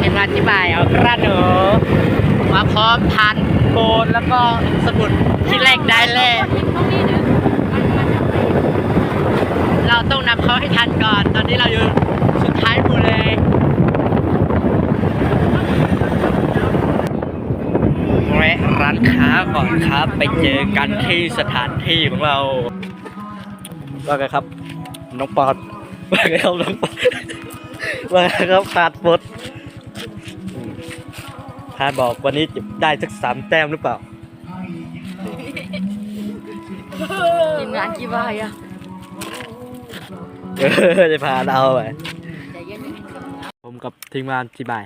เห็นมาอธิบายเอากระหนูมาพร้อมทานโบนแล้วก็สมุดที่แรกได้แลกเราต้องนำเขาให้ทันก่อน ตอนนี้เราอยู่สุดท้ายหมู่เลยแวะร้านค้าก่อนครับไปเจอกันที่สถานที่ของเราว่าไงครับ น้องปอนว่าไงครับน้องปอนว่าไงครับขาดบท พาบอกวันนี้จะได้สักสามแต้มหรือเปล่าทีมงานกี่บายอะเออจะพาเราไปใจเย็นผมกับทีมงานจีบาย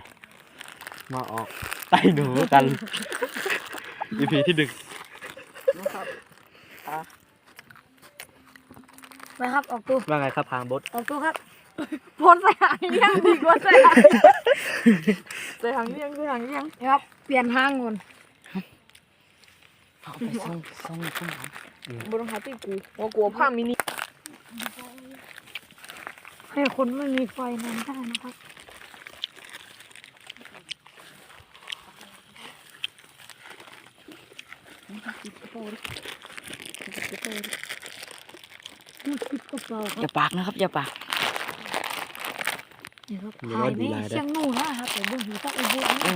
มาออกไต้หนูกัน EP ที่หนึ่งไปครับออกตัวว่าไงครับพางบดออกตัวครับ พ้นใส่หางเลี้ยงดีกว่าใส่หางใส่หางเลี้ยงใส่หางเลี้ยงครับเปลี่ยนห้างก่อนเอาไปส่งส่งส่งบนหาตีกูว่ากลัวผ้ามินิให้คนไม่มีไฟนั้นได้นะครับปิดกระเป๋าดิดกระเป๋าดิปิดกระเป๋าครับอย่าปากนะครับ อย่าปาก นี่ครับถ่ายในเชียงนู่นนะครับแต่เบื้องหูตักอุบลนี่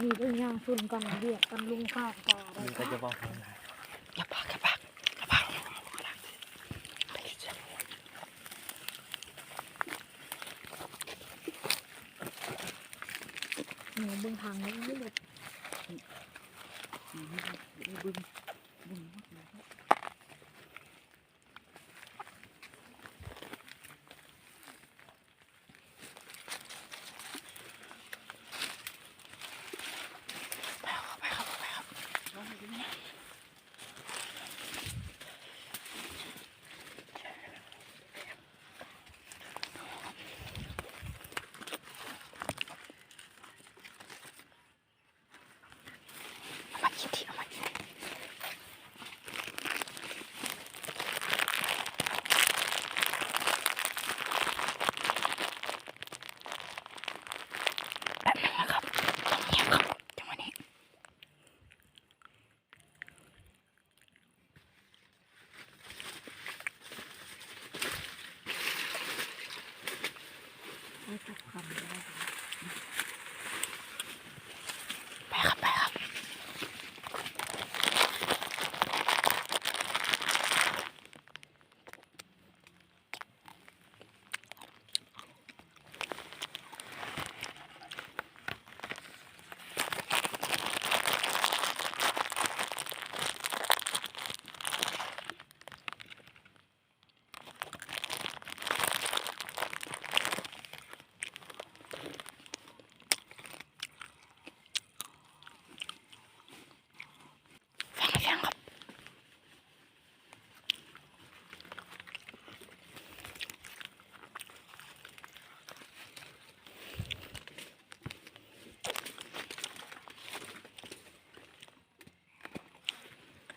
มีเรื่องย่างชนกันเรียกกันลุงข้าวปลาอะไรมันคก็รับจะบอกอย่าปากอย่าปากอย่าปากหนูเบื้องทางนี้ไม่หมดไม่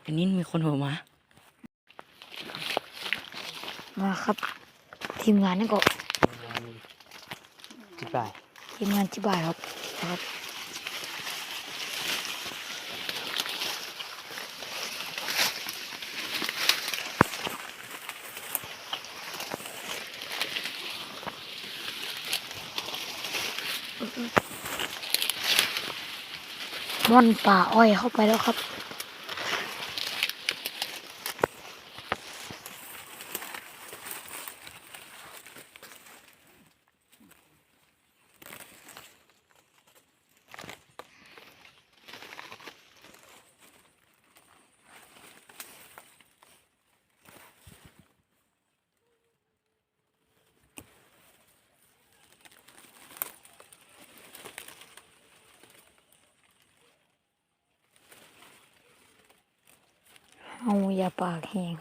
อันนี้มีคนโทรมา มาครับ ทีมงานนี่ก็จีบายทีมงานที่บ่ายครับครับม่อนป่าอ้อยเข้าไปแล้วครับ เอาอย่าปากแห้ง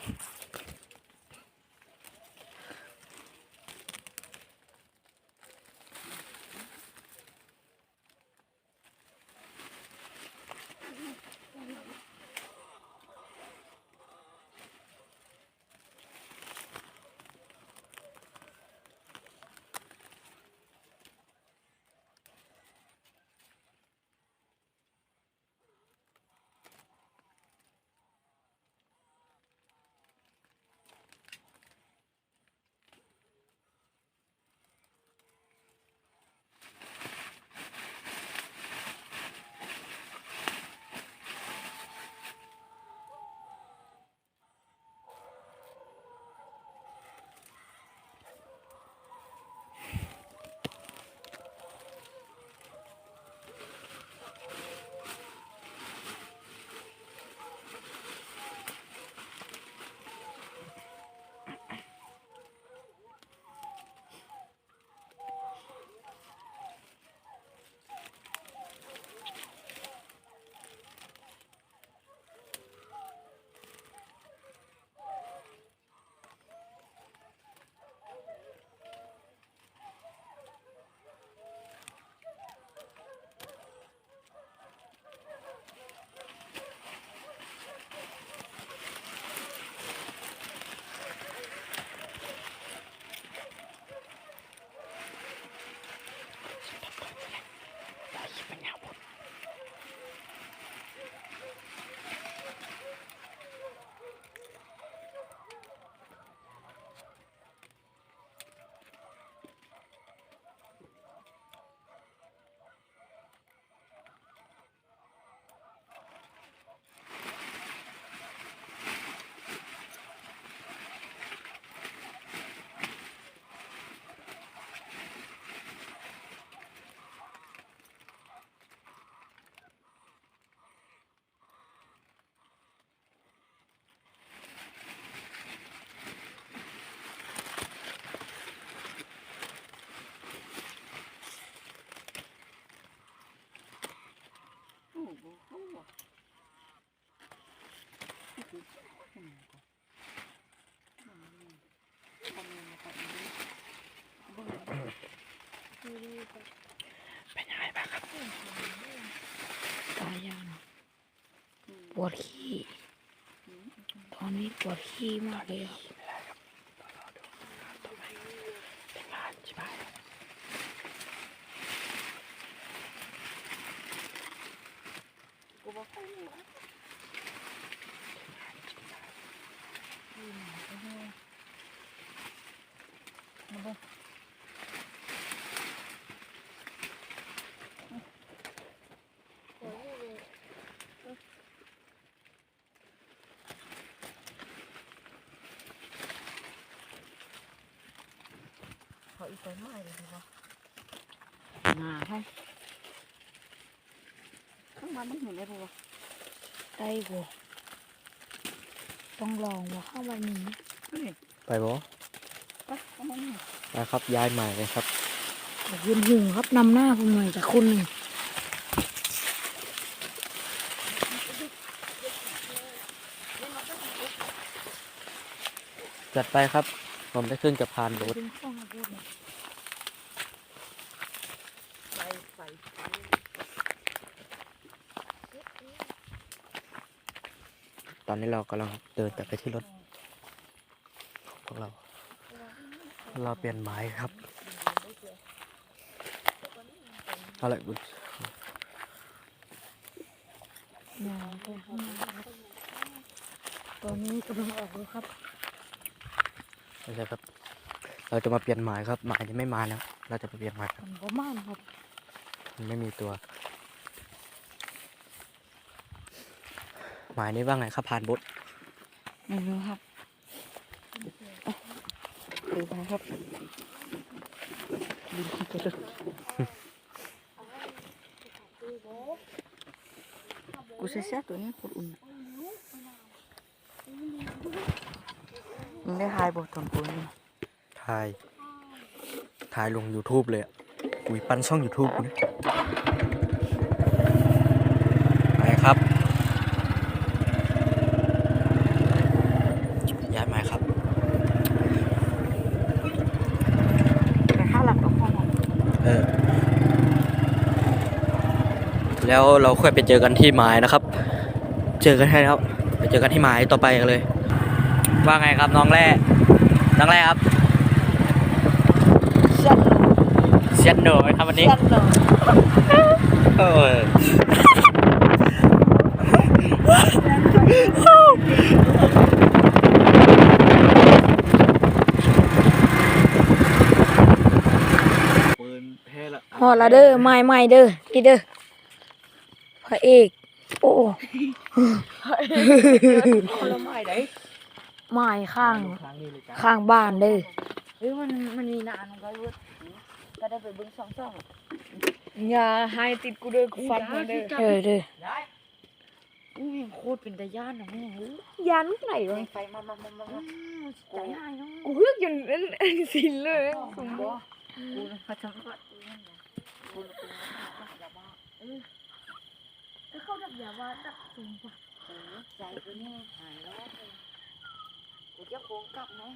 ดขี้ ตอนนี้ปวดขี้มากเลยครับต้องรอดูต่อไปเป็นงานใช่ไหม กูบอกให้หนู ขออีกไปหน่อยเลยดีกว่าหนาให้ข้างมันมันเห็นได้ปะวะได้บ่ต้องลองว่าเข้ามานี้ไปบอปะเข้ามานี้นะครับย้ายใหม่เลยครับขอบคุณหุงครับนำหน้าผมหน่อยจากคนหนึ่งจัดไปครับ ผมได้ขึ้นกับพานรถถึง ข้องมาพูดเนี่ยใส่ใส่ตอนนี้เรากำลังเดินกลับไปที่รถของพวกเรา เราเปลี่ยนไม้ครับอาละบุญอย่าไรับตอนนี้กำลังออกแล้วครับไม่ใช่ครับ เราจะมาเปลี่ยนไม้ครับไม้ยังไม่มานะเราจะมาเปลี่ยนไม้ครับผมก็ม่านครับมันไม่มีตัว หมายนี้ว่าไงครับพานบุตรไม่รู้ครับดูไปครับดูที่จะดูกูเสียตัวนี้โคตรอุ่นมึงได้ทายบทตอนกูนี่ ถ่าย ถ่ายลง YouTube เลยอะอุ้ยปั้นช่อง YouTube กูนะไปครับย้ายไม้ครับแต่ถ้าหลักกับห้องเออแล้วเราค่อยไปเจอกันที่หมายนะครับ เจอกันให้ครับไปเจอกันที่หมายต่อไปกันเลย ว่าไงครับน้องแร่น้องแร่ครับ ชัด เชี ยนโดไหมครับวันนี้ชัดเลยเออปืนเพละฮอดละเด้อไม่ไม่เด้อนี่เด้อพระเอกโอ้คนละไม้ไหนไม้ข้างครั้งนี้เลยจ้าข้างบ้านเด้อเฮ้ยมันมันมีนานของเขาเว้ย ก็ได้ไปเบิ้งสองสองอย่าให้ติดกูเด้อกูฟันมาเด้อเออเด้ออุ้ยโคตรเป็นตาย่านนะแม่งเอ้ยยันไหนวะไฟมามามามามาใจหายเนาะกูเฮือกจนเอ็นเอ็นสินเลยกูบ่กูนะพัชรพัดกูนั่นนะกูนะกูนะอย่าบ้าเออเขาดับยาว่าดับสูงกว่าเออใจกูเนี่ยหายแล้วเลยกูจะโกงกลับน้อง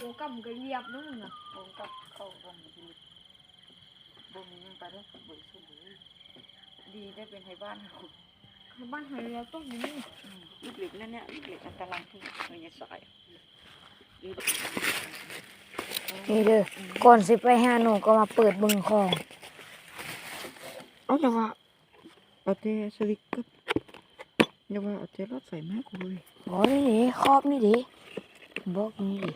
กูกำก็เหยียบนั่นน่ะโกงกลับเข้าบ้านไปเลย บ่มีเงินไปได้เบิกสมุนดีได้เป็นไทยบ้านเขาบ้านหายแล้วต้องอยู่นี่ลูกเหล็กนั่นเนี่ยลูกเหล็กอันตรายที่มันจะสายนี่เด้อก่อนสิไปหาหนูก็มาเปิดบิ่งของเอาแต่ว่าเอาแต่สลิกกับอย่าว่าเอาแต่รถใส่แม่กูเลยบอกนี่ดิครอบนี่ดิบอกนี่ดิ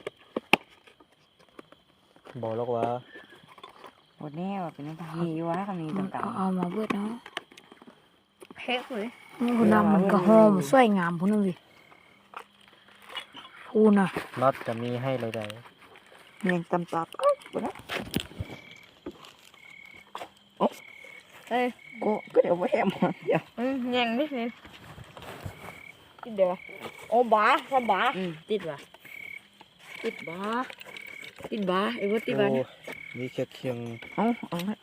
บอกแล้วว่า วันนี้ว่าเป็นอะไรฮีวะก็มีมันต่างเอาเอามาเบิดเนาะๆเฮ้ยเลยนี่คุณนำมันก็หอมสวยงามพุ่นน่ะวิพูน่ะน็อตจะมีให้เลยได้เมียงตำตับเอ้ยบ่นะโอ้เอ้ยกูก็เดี๋ยวไว้แหมมันเดี๋ยวอืมยังนิดนึงเดี๋ยวโอ้บาสบาอืมติดว่ะติดบ้าติดบ้าไอ้ว่าติดบ้าเนี่ย นี่แค่เคียงเอาเอาละ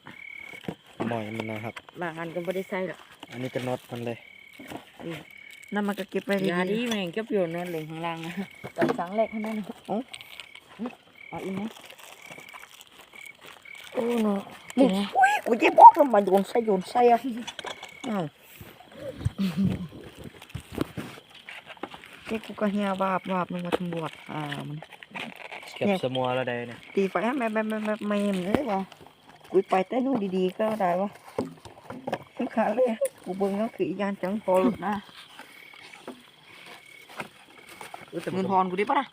หมอยมันนะครับ บางอันก็ไม่ได้ใส่หรอกอันนี้ก็น็อตมันเลยนั่นมันก็เก็บไปยาดีแม่งเก็บอยู่นั่นลงข้างล่างนะตอนสังแรกข้างนั้นเอาเอาอีกนะโอ้โนมึกิงนนะอุ้ยกูจะบอกทำไมโยนใส่โยนใส่อะอ้าวนี่กูก็เฮียบาบวาบนึงมาตำรวจอ่ามัน เก็บสมัวแล้วได้เนี่ยตีไฟให้แม่แม่แม่แม่แม่มเลยวะกูไปแต่นู่นดีๆก็ได้วะไม่ขาดเลยกูเบิ่งแล้วคือยานจังพอหลุดนะเงินทอนกูได้ปะนะ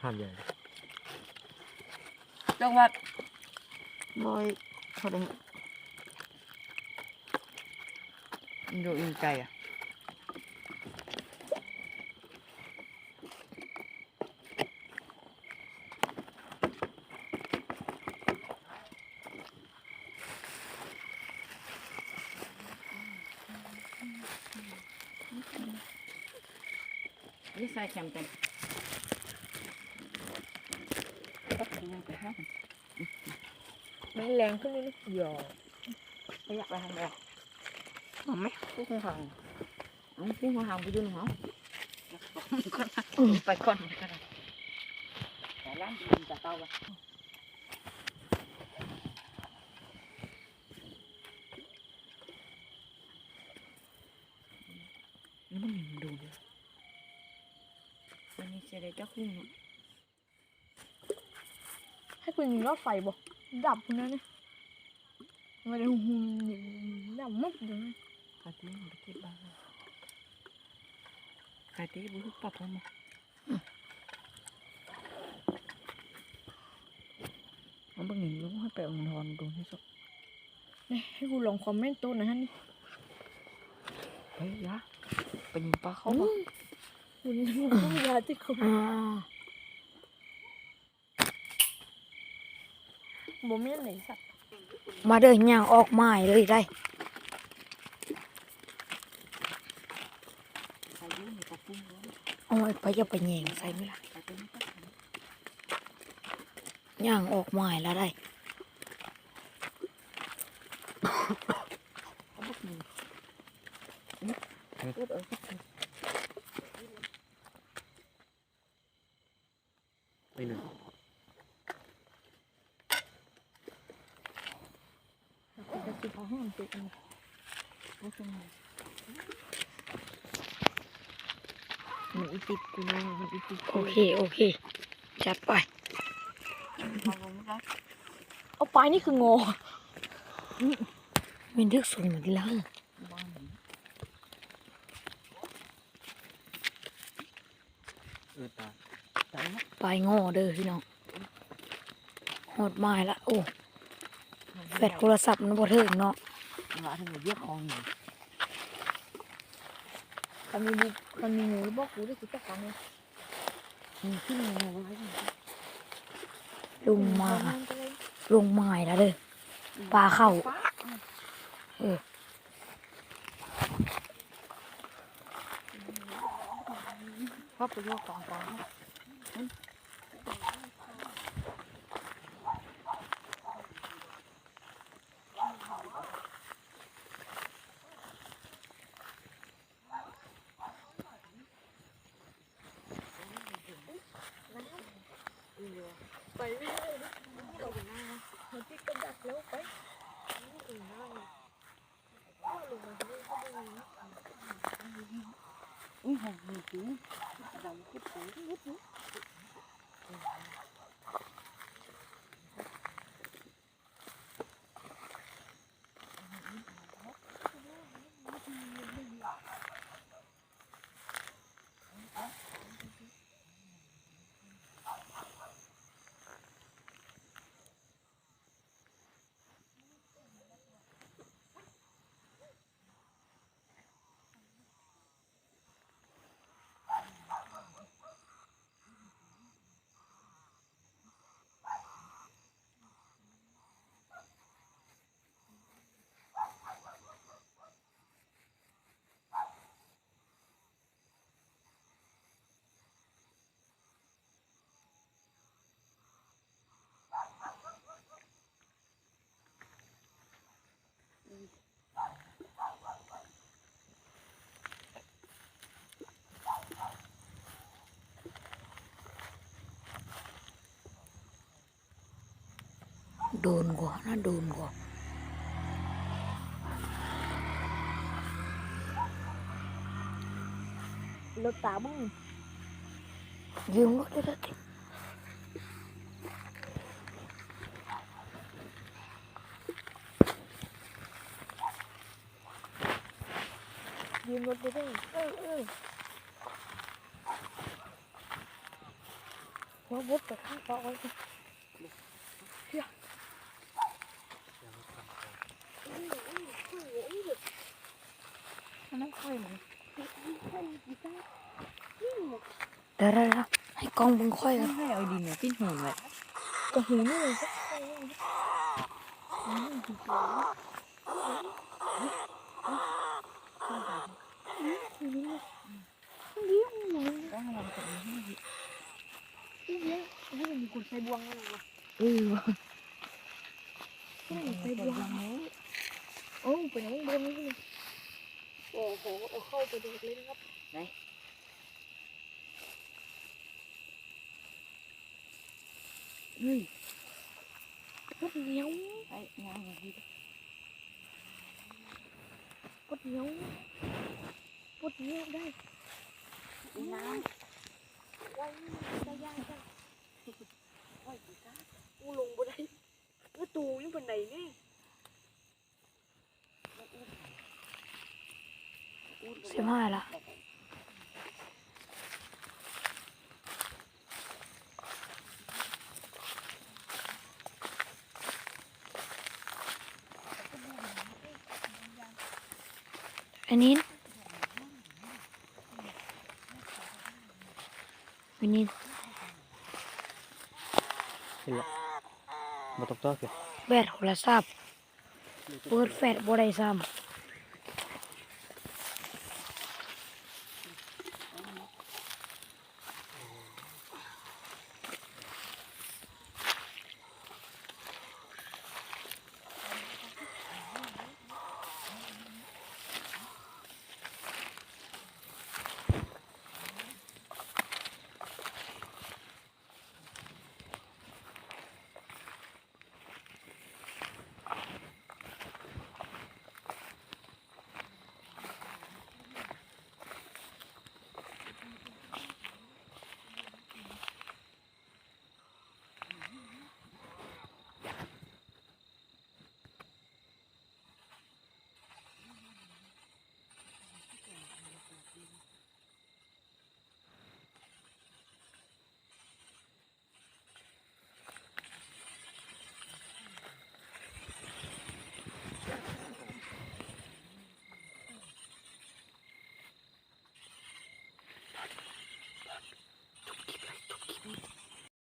ภาพใหญ่จังหวัดร้อยเท่าไหร่มันดูอิ่มใจอะ ใส่แคมเต็มไม่แรงขึ้นนิดเดียวไม่อยากไปทางไหนเอาไหมพูดคงฟังเอาพูดคงฟังไปดูหน่อยเหรอไปก่อนไปก่อนแต่ร้านดีจะเต้าไปนี่มันยังดูเลยวัน นี้เสด็จเจ้าคุณให้คุณยิงรถไฟบ่ดับคุณนะเนี่ยไม่ได้หุ่นดับมุกเลยกาตีมันไปที่บ้านกาตีบุกปับมามันบางอย่างรู้ให้ไป เอาเงินทอนดูที่สุดนี่ให้กูลองคอมเมนต์ตัวหนะฮะนี่เฮ้ยยะเป็นปลาเขาปะคุณต้องยาที่เขาบ่มีอันไหนสัตว์ มาเดินย่างออกไม้เลยได้ ใส่ยื ไปหมล่ะปลาตัวนี้ก็ย่างออกไม้แล้วได้เขาบุกหนึ่งนี่พูดเออไปหนึ่งจะสิพอห้องติดกันพูดตรงนี้มันอีติดกูนะมันอีติดโอเค โอเค จัดไปเอาไปนี่คืองอมันทึกสูงเหมือนลัง บ้าน เออตา ใจนะ ปลายงอเด้อพี่น้องหดไม้ละโอ้แฟดโทรศัพท์มันบ่เทิงเนาะมาถึงเยอะของหนึ่งคันมีบุคันมีหมูบอกกูได้กูจักกันเลยมีขึ้นมาไว้ลุงมาลงไม้แล้วเด้อปลาเข้าเออเพราะไปโยกกองกอง ไปไม่ได้มันที่กระดักแล้วไป อุ้ยหอมมือถือดั งขึ้นไปวุ้บโดนกว่าน่าโดนกว่ารถตามึง ยืมรถได้แล้วดิ ยืมรถไปด้วยเออเออหัวบุดไปข้างต่อไว้สิเฮียมั นนั่งค่อยมันเดี๋ยวเดี๋ยวเดี๋ยวให้กล้องมึงค่อยกันให้เอาดินเนี่ยปิ้นหูเลยกระหูนี่เลยสักต้องลองกับนี้ให้ดีนี่มันมีคนใส่บวงอะไรวะเออว่ะนี่ใส่บวงโอ้ไปไหนบวงนี่โอ้โหเอาเข้าไปดูเลยนะครับเฮ้ยปดเหนียวไอ้งานอย่างนี้ปดเหนียวปดเหนียวได้น้ไว้ได้ยากจังกูลงบ่ได้ก็ตูนี่บนไหนนี่ สิบห้าละอันนี้อันนี้เห็นละมาตกตัวเกิดแบตโทรศัพท์เปิดแฟลชบ่ได้ซ้ำ